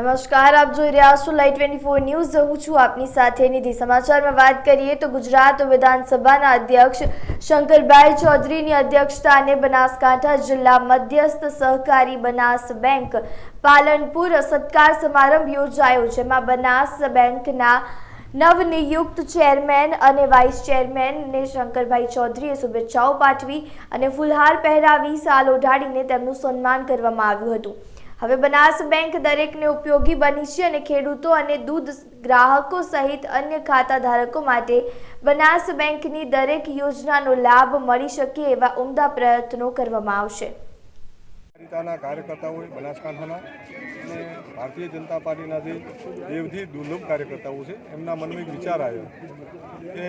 નમસ્કાર, આપ જોઈ રહ્યા છો લાઈવ ટ્વેન્ટી ફોર ન્યૂઝ હું છું આપની સાથે નિધિ. સમાચારમાં વાત કરીએ તો ગુજરાત વિધાનસભાના અધ્યક્ષ શંકરભાઈ ચૌધરીની અધ્યક્ષતાને બનાસકાંઠા જિલ્લા મધ્યસ્થ સહકારી બનાસ બેંક પાલનપુર સત્કાર સમારંભ યોજાયો, જેમાં બનાસ બેંકના નવનિયુક્ત ચેરમેન અને વાઇસ ચેરમેનને શંકરભાઈ ચૌધરીએ શુભેચ્છાઓ પાઠવી અને ફુલહાર પહેરાવી, સાલ ઓઢાડીને તેમનું સન્માન કરવામાં આવ્યું હતું. હવે બનાસ બેંક દરેકને ઉપયોગી બની છે અને ખેડૂતો અને દૂધ ગ્રાહકો સહિત અન્ય ખાતા ધારકો માટે બનાસ બેંકની દરેક યોજનાનો લાભ મળી શકે એવા ઉમદા પ્રયત્નો કરવામાં આવશે. પારિતાના કાર્યકર્તાઓ બનાસકાંઠાના અને ભારતીય જનતા પાર્ટીના જે દેવથી દુર્લભ કાર્યકર્તાઓ છે, એમના મનમાં એક વિચાર આવ્યો કે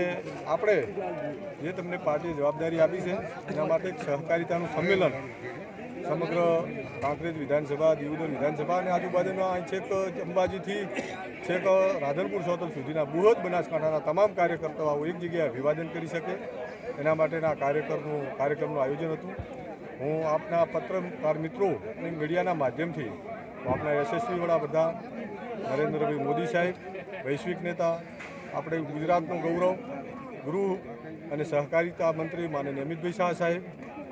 આપણે જે તમને પાર્ટીએ જવાબદારી આપી છે, એના માટે એક સહકારિતાનું સંમેલન સમગ્ર કાંકરેજ વિધાનસભા, દીવદર વિધાનસભા અને આજુબાજુના અહીં છેક અંબાજીથી છેક રાધનપુર સોતલ સુધીના બૃહદ બનાસકાંઠાના તમામ કાર્યકર્તાઓ એક જગ્યાએ અભિવાદન કરી શકે. એના માટેના કાર્યકરનું કાર્યક્રમનું આયોજન હતું. હું આપના પત્રકાર મિત્રો અને મીડિયાના માધ્યમથી હું આપના યશસ્વી વડા બધા, નરેન્દ્રભાઈ મોદી સાહેબ, વૈશ્વિક નેતા, આપણે ગુજરાતનું ગૌરવ ગૃહ અને સહકારિતા મંત્રી માનનીય અમિતભાઈ શાહ સાહેબ,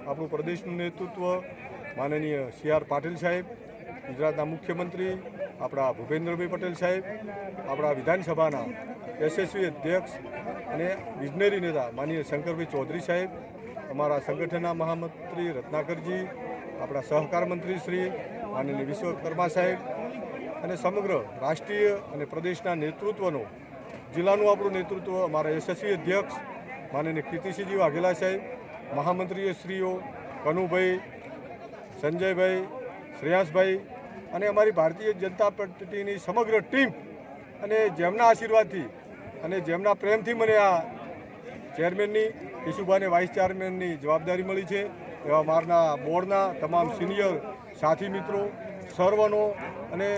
આપણું પ્રદેશનું નેતૃત્વ માનનીય સી આર પાટીલ સાહેબ, ગુજરાતના મુખ્યમંત્રી, આપણા ભૂપેન્દ્રભાઈ પટેલ સાહેબ, આપણા વિધાનસભાના યશસ્વી અધ્યક્ષ અને વિજનેરી નેતા માનનીય શંકરભાઈ ચૌધરી સાહેબ, અમારા સંગઠનના મહામંત્રી રત્નાકરજી, આપણા સહકાર મંત્રી શ્રી માનનીય વિશ્વકર્મા સાહેબ અને સમગ્ર રાષ્ટ્રીય અને પ્રદેશના નેતૃત્વનો, જિલ્લાનું આપણું નેતૃત્વ, અમારા યશસ્વી અધ્યક્ષ માનનીય કીર્તિસિંહજી વાઘેલા સાહેબ મહામંત્રીય શ્રીઓ કનુભાઈ સંજયભાઈ, શ્રેયાસભાઈ અને અમારી ભારતીય જનતા પાર્ટીની સમગ્ર ટીમ અને જેમના આશીર્વાદથી અને જેમના પ્રેમથી મને આ ચેરમેનની ઈશુભાને વાઇસ ચેરમેનની જવાબદારી મળી છે. એવા મારના બોર્ડના તમામ સિનિયર સાથી મિત્રો, સર્વનો અને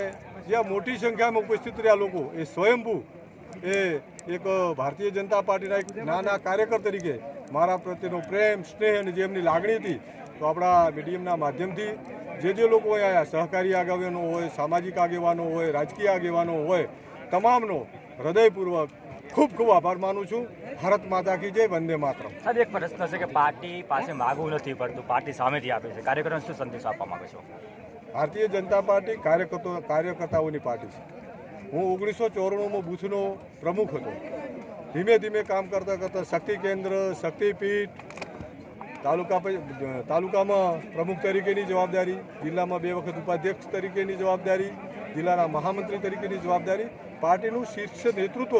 જે મોટી સંખ્યામાં ઉપસ્થિત રહ્યા લોકો, એ સ્વયંભૂ એ એક ભારતીય જનતા પાર્ટીના એક નાના કાર્યકર તરીકે મારા પ્રત્યેનો પ્રેમ, સ્નેહ અને જે લાગણી હતી તો આપણા મીડિયમના માધ્યમથી જે જે લોકો અહીંયા સહકારી આગેવાનો હોય સામાજિક આગેવાનો હોય રાજકીય આગેવાનો હોય તમામનો હૃદયપૂર્વક ખૂબ ખૂબ આભાર માનું છું. ભારત માતા કી જય વંદે માત્ર સાહેબ એક પ્રશ્ન છે કે પાર્ટી પાસે માગવું નથી પડતું પાર્ટી સામેથી આપે છે. કાર્યકરોને શું સંદેશ આપવા માંગે છો? ભારતીય જનતા પાર્ટી કાર્યકર્તો કાર્યકર્તાઓની પાર્ટી છે. હું ઓગણીસો ચોરાણુંમાં બુથનો પ્રમુખ હતો. ધીમે ધીમે કામ કરતાં કરતાં શક્તિ કેન્દ્ર શક્તિપીઠ તાલુકા તાલુકામાં પ્રમુખ તરીકેની જવાબદારી, જિલ્લામાં બે વખત ઉપાધ્યક્ષ તરીકેની જવાબદારી, જિલ્લાના મહામંત્રી તરીકેની જવાબદારી. પાર્ટીનું શીર્ષ નેતૃત્વ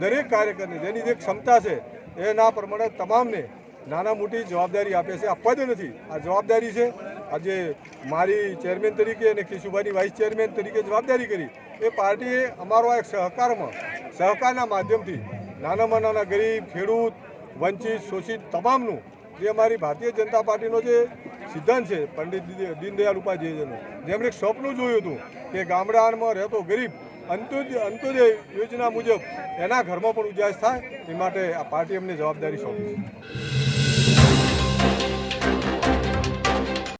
દરેક કાર્યકરને, જેની જે ક્ષમતા છે એના પ્રમાણે તમામને નાના મોટી જવાબદારી આપે છે. આપવા જ નથી, આ જવાબદારી છે. આજે મારી ચેરમેન તરીકે અને કેશુભાઈની વાઇસ ચેરમેન તરીકે જવાબદારી કરી. એ પાર્ટીએ અમારો એક સહકારમાં, સહકારના માધ્યમથી નાનામાં નાના ગરીબ, ખેડૂત, વંચિત, શોષિત તમામનું જે અમારી ભારતીય જનતા પાર્ટીનો જે સિદ્ધાંત છે, પંડિત દીનદયાળ ઉપાધ્યાયજીનું જેમણે એક સ્વપ્ન જોયું હતું કે ગામડામાં રહેતો ગરીબ અંત્યોદય અંત્યોદય યોજના મુજબ એના ઘરમાં પણ ઉજાસ થાય, એ માટે આ પાર્ટી અમને જવાબદારી સોંપી.